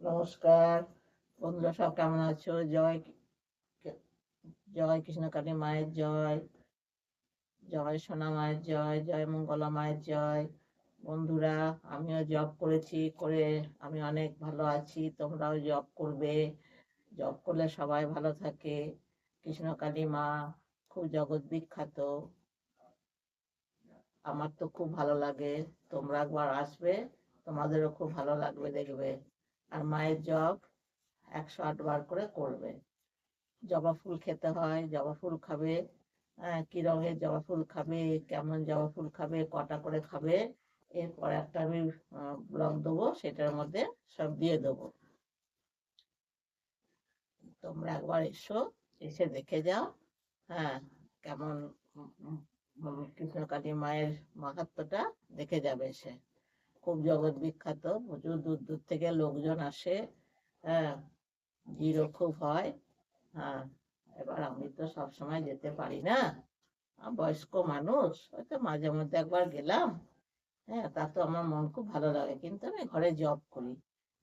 নমস্কার। বন্ধুরা, সব কেমন আছো? জয় জয় কৃষ্ণকালী মায়ের জয়। জয় সোনা মায়ের জয় জয় মঙ্গলা মায়ের জয়। বন্ধুরা, আমিও জব করেছি, করে আমি অনেক ভালো আছি। তোমরাও জব করবে। জব করলে সবাই ভালো থাকে। কৃষ্ণকালী মা খুব জগৎ বিখ্যাত। আমার তো খুব ভালো লাগে। তোমরা একবার আসবে, তোমাদেরও খুব ভালো লাগবে দেখবে। আর মায়ের জব একশো আট বার করে করবে। জবা ফুল খেতে হয়, জবা ফুল খাবে কি রঙের জবা ফুল খাবে, কেমন জবা ফুল খাবে, কটা করে খাবে, এরপর একটা আমি ব্লগ দেবো, সেটার মধ্যে সব দিয়ে দেবো। তোমরা একবার এসো, এসে দেখে যাও হ্যাঁ কেমন কৃষ্ণকালী মায়ের মাহাত্ম্যটা দেখে যাবে এসে খুব জগৎ বিখ্যাত, প্রচুর দূর দূর থেকে লোকজন আসে। হ্যাঁ ভিড়ও খুব হয়। হ্যাঁ এবার আমি তো সবসময় যেতে পারি না। বয়স্ক মানুষ, হয়তো মাঝে মধ্যে একবার গেলাম। হ্যাঁ তা তো আমার মন খুব ভালো লাগে। কিন্তু আমি ঘরে জব করি।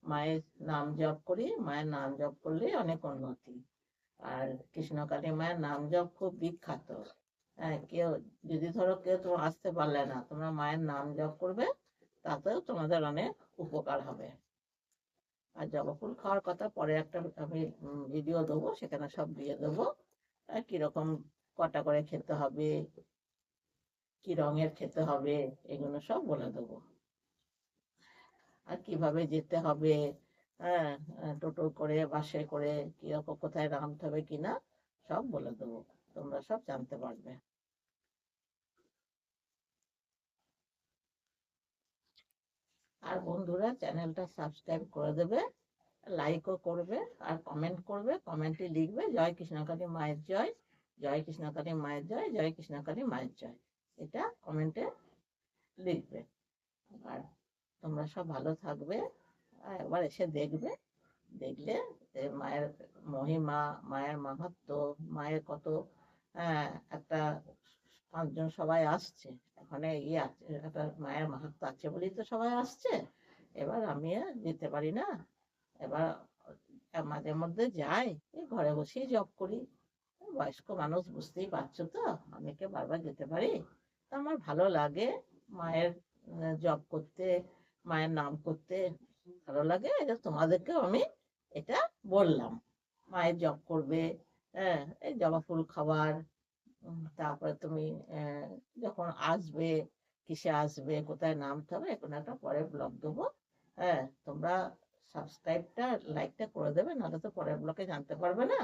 মায়ের নাম জপ করি। মায়ের নাম জপ করলে অনেক উন্নতি। আর কৃষ্ণকালী মায়ের নাম জপ খুব বিখ্যাত। হ্যাঁ কেউ, যদি ধরো কেউ তোমার আসতে পারলে না, তোমরা মায়ের নাম জপ করবে। তাতেও তোমাদের অনেক উপকার হবে। আর জবা ফুল খাওয়ার কথা পরে একটা আমি ভিডিও দেবো, সেখানে সব দিয়ে দেবো। কীরকম কটা করে খেতে হবে, কি রঙের খেতে হবে, এগুলো সব বলে দেবো। আর কীভাবে যেতে হবে হ্যাঁ টোটো করে, বাসে করে, কীরকম কোথায় নামতে হবে কিনা, সব বলে দেবো। তোমরা সব জানতে পারবে। আর বন্ধুরা চ্যানেলটা সাবস্ক্রাইব করে দেবে লাইকও করবে আর কমেন্ট করবে কমেন্টে লিখবে জয় কৃষ্ণকালী মায়ের জয় জয় কৃষ্ণকালী মায়ের জয় জয় কৃষ্ণকালী মায়ের জয়। এটা কমেন্টে লিখবে। আর তোমরা সব ভালো থাকবে একবার এসে দেখবে। দেখলে মায়ের মহিমা মায়ের মাহাত্ম্য মায়ের কত আহ, একটা পাঁচজন সবাই আসছে। ওখানে ইয়ে আছে, একটা মায়ের মাহাত্ম্য আছে বলেই তো সবাই আসছে। এবার আমি যেতে পারি না। এবার মাঝে মধ্যে যাই ঘরে বসেই জব করি। বয়স্ক মানুষ, বুঝতেই পারছ তো? আমি কে বারবার যেতে পারি? আমার ভালো লাগে মায়ের জব করতে, মায়ের নাম করতে। ভালো লাগে, এটা তোমাদেরকেও আমি এটা বললাম। মায়ের জব করবে হ্যাঁ এই জবা ফুল খাবার তারপরে তুমি যখন আসবে, কিসে আসবে, কোথায় নামতে হবে, এখন একটা পরে ব্লগ দেবো। হ্যাঁ তোমরা সাবস্ক্রাইবটা লাইকটা করে দেবে, নাহলে তো পরের ব্লগে জানতে পারবে না।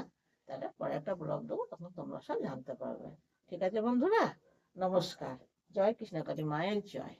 তাহলে পরে একটা ব্লগ দেবো, তখন তোমরা সব জানতে পারবে। ঠিক আছে বন্ধুরা? নমস্কার। জয় কৃষ্ণকালী মায়ের জয়।